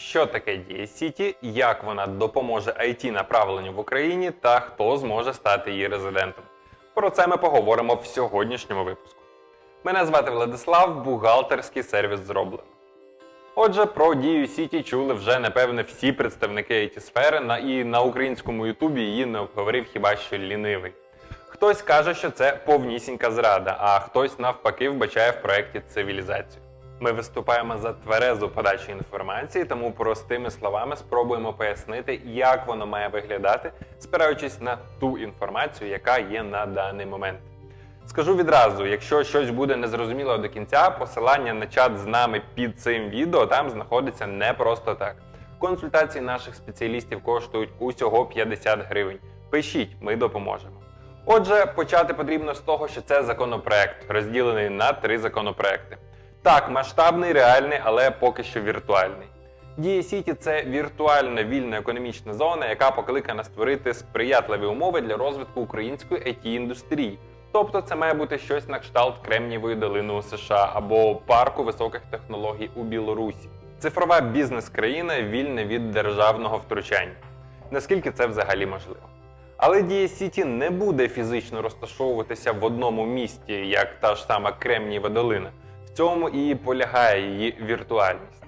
Що таке Дія Сіті, як вона допоможе IT направленню в Україні та хто зможе стати її резидентом. Про це ми поговоримо в сьогоднішньому випуску. Мене звати Владислав, бухгалтерський сервіс зроблено. Отже, про дію Сіті чули вже напевне всі представники it сфери і на українському Ютубі її не обговорив хіба що лінивий. Хтось каже, що це повнісінька зрада, а хтось навпаки вбачає в проєкті цивілізацію. Ми виступаємо за тверезу подачу інформації, тому простими словами спробуємо пояснити, як воно має виглядати, спираючись на ту інформацію, яка є на даний момент. Скажу відразу, якщо щось буде незрозуміло до кінця, посилання на чат з нами під цим відео там знаходиться не просто так. Консультації наших спеціалістів коштують усього 50 гривень. Пишіть, ми допоможемо. Отже, почати потрібно з того, що це законопроект, розділений на три законопроекти. Так, масштабний, реальний, але поки що віртуальний. Дія Сіті це віртуальна вільна економічна зона, яка покликана створити сприятливі умови для розвитку української it індустрії Тобто це має бути щось на кшталт Кремнієвої долини у США або парку високих технологій у Білорусі. Цифрова бізнес-країна вільна від державного втручання. Наскільки це взагалі можливо? Але Дія Сіті не буде фізично розташовуватися в одному місті, як та ж сама Кремнієва долина. В цьому і полягає її віртуальність.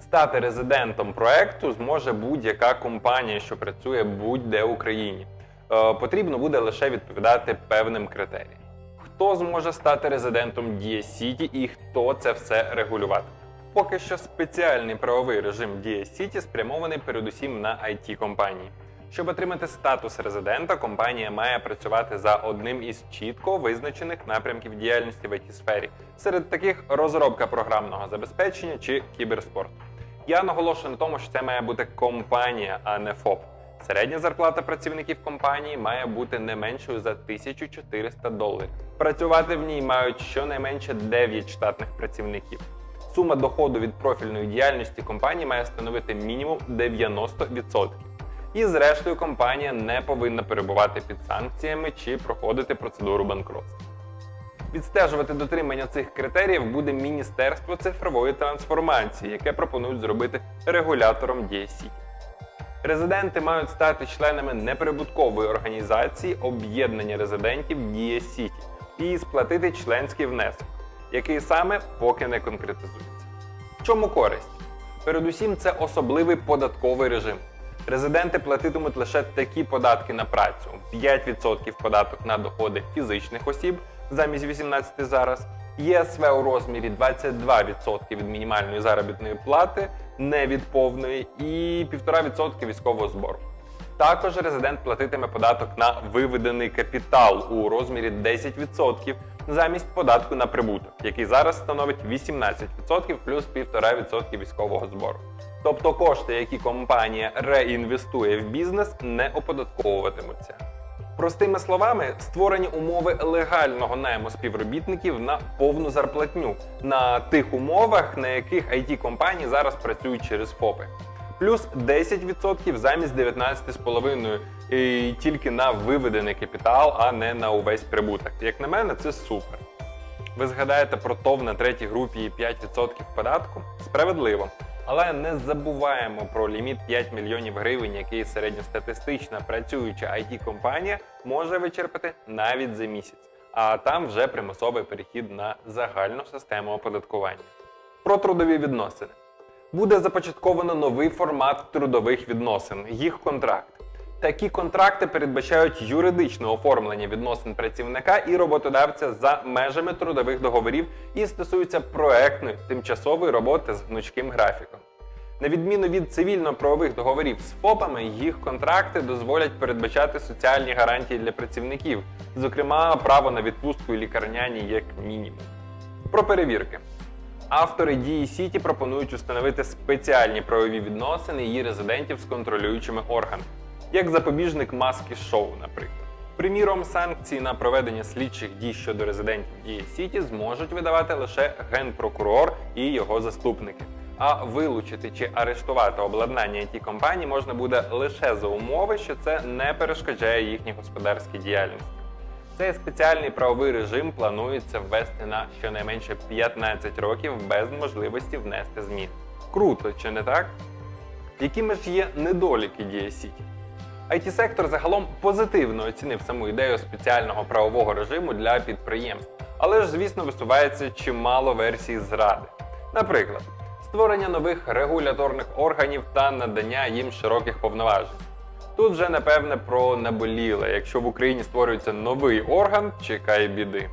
Стати резидентом проекту зможе будь-яка компанія, що працює будь-де в Україні. Е, Потрібно буде лише відповідати певним критеріям. Хто зможе стати резидентом Дія Сіті і хто це все регулювати? Поки що спеціальний правовий режим Дія Сіті спрямований передусім на it компанії. Щоб отримати статус резидента, компанія має працювати за одним із чітко визначених напрямків діяльності в it сфері. Серед таких розробка програмного забезпечення чи кіберспорт. Я наголошую на тому, що це має бути компанія, а не ФОП. Середня зарплата працівників компанії має бути не меншою за 1400 доларів. Працювати в ній мають щонайменше 9 штатних працівників. Сума доходу від профільної діяльності компанії має становити мінімум 90%. І зрештою компанія не повинна перебувати під санкціями чи проходити процедуру банкротства. Відстежувати дотримання цих критеріїв буде Міністерство цифрової трансформації, яке пропонують зробити регулятором DSC. Резиденти мають стати членами неприбуткової організації об'єднання резидентів Дія Сіті і сплатити членський внесок, який саме поки не конкретизується. В чому користь? Передусім, це особливий податковий режим. Резиденти платитимуть лише такі податки на працю: 5% податок на доходи фізичних осіб замість 18 зараз, ЄСВ у розмірі 22% від мінімальної заробітної плати, не від повної, і 1,5% військового збору. Також резидент платитиме податок на виведений капітал у розмірі 10% замість податку на прибуток, який зараз становить 18% плюс 1,5% військового збору. Тобто кошти, які компанія реінвестує в бізнес, не оподатковуватимуться. Простими словами, створені умови легального найму співробітників на повну зарплатню на тих умовах, на яких it компанії зараз працюють через ФОПи. Плюс 10% замість 19,5% і тільки на виведений капітал, а не на увесь прибуток. Як на мене, це супер. Ви згадаєте про ТОВ на третій групі і 5% податку? Справедливо. Але не забуваємо про ліміт 5 мільйонів гривень, який середньостатистична працююча it компанія може вичерпати навіть за місяць. А там вже примусовий перехід на загальну систему оподаткування. Про трудові відносини. Буде започатковано новий формат трудових відносин їх контракт. Такі контракти передбачають юридичне оформлення відносин працівника і роботодавця за межами трудових договорів і стосуються проектної тимчасової роботи з гнучким графіком. На відміну від цивільно-правових договорів з ФОПами, їх контракти дозволять передбачати соціальні гарантії для працівників, зокрема право на відпустку і лікарняні як мінімум. Про перевірки. Автори дії Сіті пропонують установити спеціальні правові відносини її резидентів з контролюючими органами, як запобіжник маски шоу, наприклад. Приміром, санкції на проведення слідчих дій щодо резидентів дії Сіті зможуть видавати лише генпрокурор і його заступники. А вилучити чи арештувати обладнання it компанії можна буде лише за умови, що це не перешкоджає їхній господарській діяльності. Цей спеціальний правовий режим планується ввести на щонайменше 15 років без можливості внести змін. Круто, чи не так? якими ж є недоліки Дія Сіті? IT-сектор загалом позитивно оцінив саму ідею спеціального правового режиму для підприємств, але ж, звісно, висувається чимало версій зради. Наприклад, створення нових регуляторних органів та надання їм широких повноважень. Тут вже напевне про наболіле, якщо в Україні створюється новий орган, чекає біди.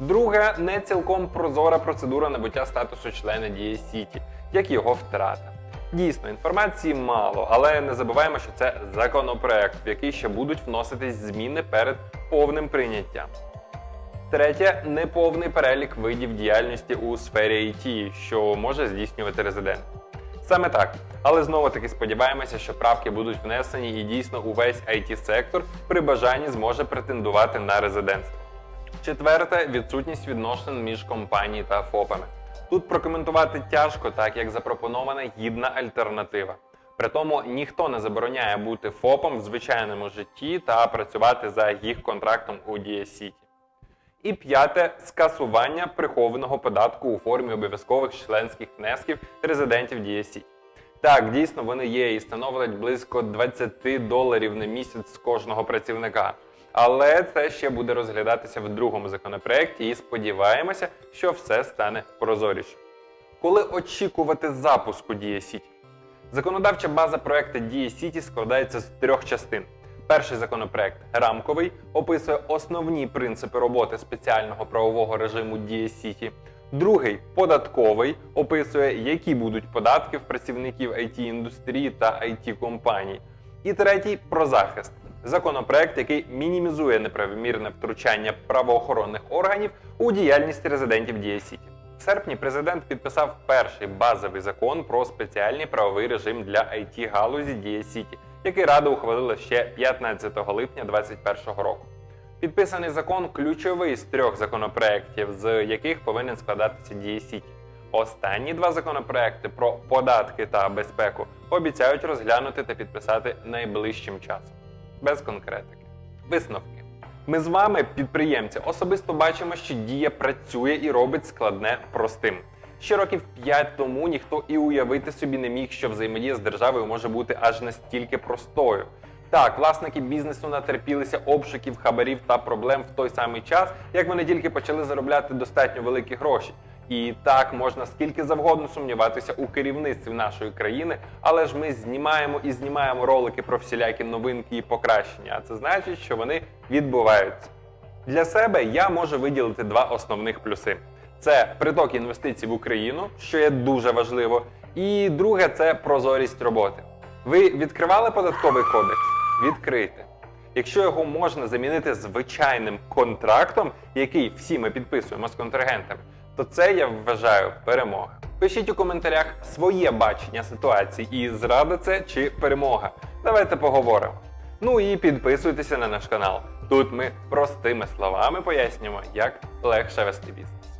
Друге, не цілком прозора процедура набуття статусу члена Дія Сіті, як його втрата. Дійсно, інформації мало, але не забуваємо, що це законопроект, в який ще будуть вноситись зміни перед повним прийняттям. Третє неповний перелік видів діяльності у сфері IT, що може здійснювати резидент. Саме так. Але знову таки сподіваємося, що правки будуть внесені і дійсно увесь it сектор при бажанні зможе претендувати на резидентство. Четверте відсутність відносин між компанією та ФОПами. Тут прокоментувати тяжко, так як запропонована гідна альтернатива. Притому ніхто не забороняє бути ФОПом в звичайному житті та працювати за їх контрактом у Дія-Сіті. І п'яте скасування прихованого податку у формі обов'язкових членських внесків резидентів Дія-Сіті. Так, дійсно, вони є і становлять близько 20 доларів на місяць з кожного працівника. Але це ще буде розглядатися в другому законопроекті, і сподіваємося, що все стане прозоріше. Коли очікувати запуску Дія Сіті? Законодавча база проекту Дія Сіті складається з трьох частин. Перший законопроект рамковий описує основні принципи роботи спеціального правового режиму Дія Сіті. Другий податковий описує, які будуть податки в працівників it індустрії та it компаній. І третій про захист. Законопроект, який мінімізує неправомірне втручання правоохоронних органів у діяльність резидентів Дія Сіті. В серпні президент підписав перший базовий закон про спеціальний правовий режим для it галузі Дія Сіті, який Рада ухвалила ще 15 липня 2021 року. Підписаний закон ключовий з трьох законопроєктів, з яких повинен складатися Дія Сіті. Останні два законопроекти про податки та безпеку обіцяють розглянути та підписати найближчим часом. Без конкретики. Висновки. Ми з вами, підприємці, особисто бачимо, що дія працює і робить складне простим. Ще років 5 тому ніхто і уявити собі не міг, що взаємодія з державою може бути аж настільки простою. Так, власники бізнесу натерпілися обшуків, хабарів та проблем в той самий час, як вони тільки почали заробляти достатньо великі гроші. І так можна скільки завгодно сумніватися у керівництві нашої країни, але ж ми знімаємо і знімаємо ролики про всілякі новинки і покращення. А це значить, що вони відбуваються. Для себе я можу виділити два основних плюси: це приток інвестицій в Україну, що є дуже важливо, і друге це прозорість роботи. Ви відкривали податковий кодекс? Відкрийте. Якщо його можна замінити звичайним контрактом, який всі ми підписуємо з контрагентами, то це я вважаю перемога. Пишіть у коментарях своє бачення ситуації і зрада це чи перемога. Давайте поговоримо. Ну і підписуйтеся на наш канал. Тут ми простими словами пояснюємо, як легше вести бізнес.